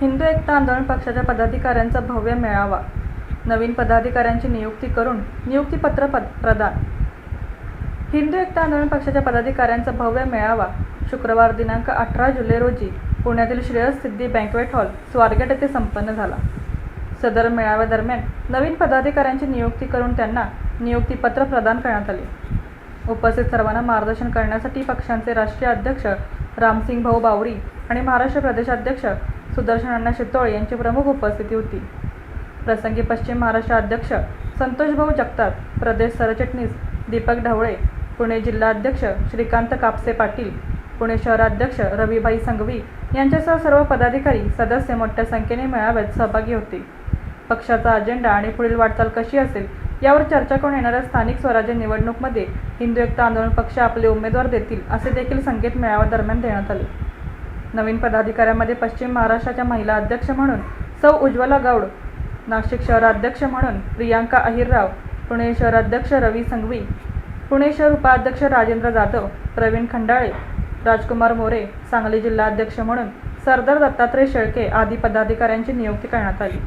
हिंदू एकता आंदोलन पक्षाच्या पदाधिकाऱ्यांचा भव्य मेळावा. नवीन पदाधिकाऱ्यांची नियुक्ती करून नियुक्तीपत्र पद प्रदान. हिंदू एकता आंदोलन पक्षाच्या पदाधिकाऱ्यांचा भव्य मेळावा शुक्रवार दिनांक अठरा जुलै रोजी पुण्यातील श्रेयस सिद्धी बँकवेट हॉल स्वारगेट येथे संपन्न झाला. सदर मेळाव्यादरम्यान नवीन पदाधिकाऱ्यांची नियुक्ती करून त्यांना नियुक्तीपत्र प्रदान करण्यात आले. उपस्थित सर्वांना मार्गदर्शन करण्यासाठी पक्षांचे राष्ट्रीय अध्यक्ष रामसिंग भाऊ बावरी आणि महाराष्ट्र प्रदेशाध्यक्ष सुदर्शन अण्णा शितोळे यांची प्रमुख उपस्थिती होती. प्रसंगी पश्चिम महाराष्ट्र अध्यक्ष संतोषभाऊ जगताप प्रदेश सरचिटणीस दीपक ढवळे पुणे जिल्हाध्यक्ष श्रीकांत कापसे पाटील पुणे शहराध्यक्ष रविभाई संघवी यांच्यासह सर्व पदाधिकारी सदस्य मोठ्या संख्येने मेळाव्यात सहभागी होते. पक्षाचा अजेंडा आणि पुढील वाटचाल कशी असेल यावर चर्चा करून येणाऱ्या स्थानिक स्वराज्य निवडणूकमध्ये हिंदू एकता आंदोलन पक्ष आपले उमेदवार देतील असे देखील संकेत मेळाव्यादरम्यान देण्यात आले. नवीन पदाधिकाऱ्यांमध्ये पश्चिम महाराष्ट्राच्या महिला अध्यक्ष म्हणून सौ उज्ज्वला गौड नाशिक शहराध्यक्ष म्हणून प्रियांका अहिरराव पुणे शहराध्यक्ष रवी संघवी पुणे शहर उपाध्यक्ष राजेंद्र जाधव प्रवीण खंडाळे राजकुमार मोरे सांगली जिल्हाध्यक्ष म्हणून सरदार दत्तात्रय शेळके आदी पदाधिकाऱ्यांची नियुक्ती करण्यात आली.